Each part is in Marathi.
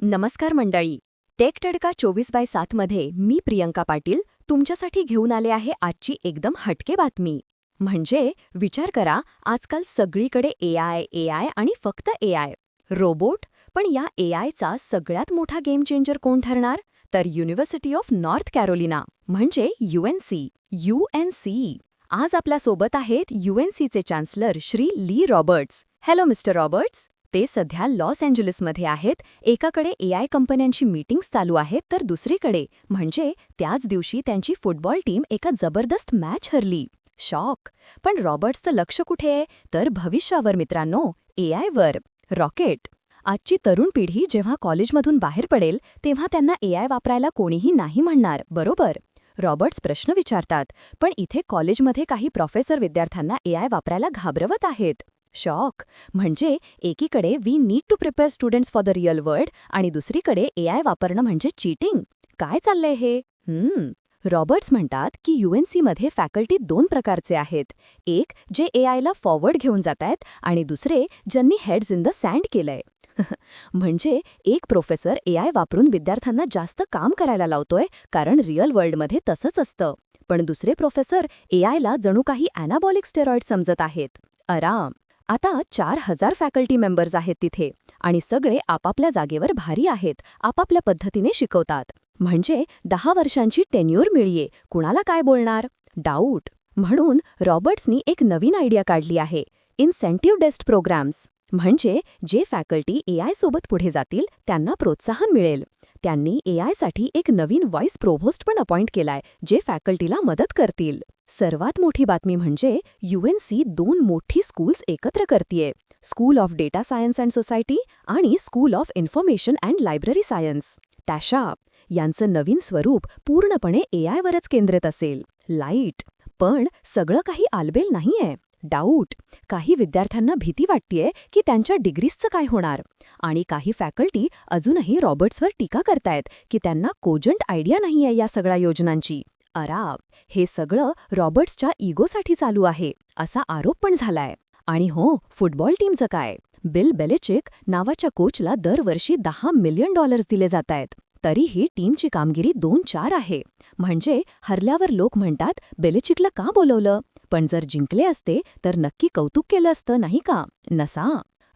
नमस्कार मंडळी. टेक टडका चोवीस बाय सातमध्ये मी प्रियंका पाटील तुमच्यासाठी घेऊन आले आहे आजची एकदम हटके बातमी. म्हणजे विचार करा आजकाल सगळीकडे ए आय ए आय आणि फक्त ए आय रोबोट पण या ए आयचा सगळ्यात मोठा गेम चेंजर कोण ठरणार? तर युनिव्हर्सिटी ऑफ नॉर्थ कॅरोलिना म्हणजे यूएनसी यूएनसी आज आपल्यासोबत आहेत यूएनसीचे chancellor Shri Lee Roberts hello mister Roberts ते सध्या लॉस एंजलिसमध्ये आहेत. एकाकडे ए आय कंपन्यांची मीटिंग्स चालू आहेत तर दुसरीकडे म्हणजे त्याच दिवशी त्यांची फुटबॉल टीम एका जबरदस्त मॅच हरली. शॉक. पण रॉबर्ट्सचं लक्ष कुठे आहे? तर भविष्यावर मित्रांनो ए आयवर रॉकेट. आजची तरुण पिढी जेव्हा कॉलेजमधून बाहेर पडेल तेव्हा त्यांना ए आय वापरायला कोणीही नाही म्हणणार बरोबर? रॉबर्ट्स प्रश्न विचारतात पण इथे कॉलेजमध्ये काही प्रोफेसर विद्यार्थ्यांना ए आय वापरायला घाबरवत आहेत. शॉक. म्हणजे एकीकडे we need to prepare students for the real world आणि दुसरीकडे ए आय वापरणं म्हणजे चीटिंग काय चाललंय हे? हम्म. रॉबर्ट्स म्हणतात की यूएनसीमध्ये फॅकल्टी दोन प्रकारचे आहेत. एक जे ए आयला फॉरवर्ड घेऊन जात आहेत आणि दुसरे ज्यांनी हेड्स इन द सँड केलंय. म्हणजे एक प्रोफेसर ए आय वापरून विद्यार्थ्यांना जास्त काम करायला लावतोय कारण रिअल वर्ल्डमध्ये तसंच असतं. पण दुसरे प्रोफेसर ए आयला जणू काही अॅनाबॉलिक स्टेरॉइड समजत आहेत. आराम. आता चार हजार फॅकल्टी मेंबर्स आहेत तिथे आणि सगळे आपापल्या जागेवर भारी आहेत आपापल्या पद्धतीने शिकवतात. म्हणजे दहा वर्षांची टेन्युअर मिळीये कुणाला काय बोलणार? डाऊट म्हणून रॉबर्ट्सनी एक नवीन आयडिया काढली आहे इन्सेंटिव्ह डेस्ट प्रोग्राम्स म्हणजे जे फॅकल्टी एआय सोबत पुढे जातील त्यांना प्रोत्साहन मिळेल. त्यांनी एआयसाठी एक नवीन व्हाईस प्रोव्होस्ट पण अपॉइंट केलाय जे फॅकल्टीला मदत करतील. सर्वात मोठी बातमी म्हणजे यूएनसी दोन मोठी स्कूल्स एकत्र करतीये. School of data science and society आणि school of information and library science. टॅशा यांचं नवीन स्वरूप पूर्णपणे ए केंद्रित असेल. लाइट. पण सगळं काही आलबेल नाहीये. डाऊट. काही विद्यार्थ्यांना भीती वाटतेय की त्यांच्या डिग्रीजचं काय होणार. आणि काही फॅकल्टी अजूनही रॉबर्ट्सवर टीका करतायत की त्यांना कोजंट आयडिया नाहीये या सगळ्या योजनांची. अराब हे सगळं रॉबर्ट्सच्या इगोसाठी चालू आहे असा आरोप पण झालाय. आणि हो फुटबॉल टीमचं काय? बिल बेलेचिक नावाच्या कोचला दरवर्षी दहा मिलियन डॉलर्स दिले जात आहेत तरीही टीमची कामगिरी दोन चार आहे. म्हणजे हरल्यावर लोक म्हणतात बेलेचिकला का बोलवलं? पण जर जिंकले असते तर नक्की कौतुक केलं असतं नाही का? नसा.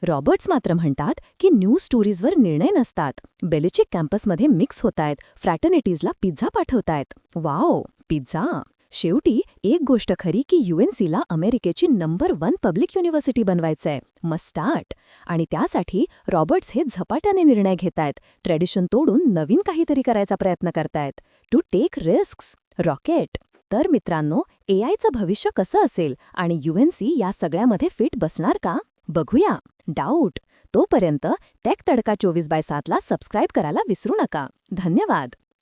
रॉबर्ट्स मात्र म्हणतात की न्यूज स्टोरीजवर निर्णय नसतात. बेलिचिक कॅम्पसमध्ये मिक्स होतायत. फ्रॅटर्निटीजला पिझ्झा पाठवतायत. Wow pizza. शेवटी एक गोष्ट खरी की युएनसीला अमेरिकेची नंबर वन पब्लिक युनिव्हर्सिटी बनवायचंय. मस्टार्ट आणि त्यासाठी रॉबर्ट्स हे झपाट्याने निर्णय घेतायत. ट्रेडिशन तोडून नवीन काहीतरी करायचा प्रयत्न करतायत. To take risks. रॉकेट. तर मित्रांनो एआयचं भविष्य कसं असेल? आणि युएनसी या सगळ्यामध्ये फिट बसणार का? बघूया. डाऊट. तोपर्यंत टेक तडका चोवीस बाय सातला सबस्क्राईब करायला विसरू नका. धन्यवाद.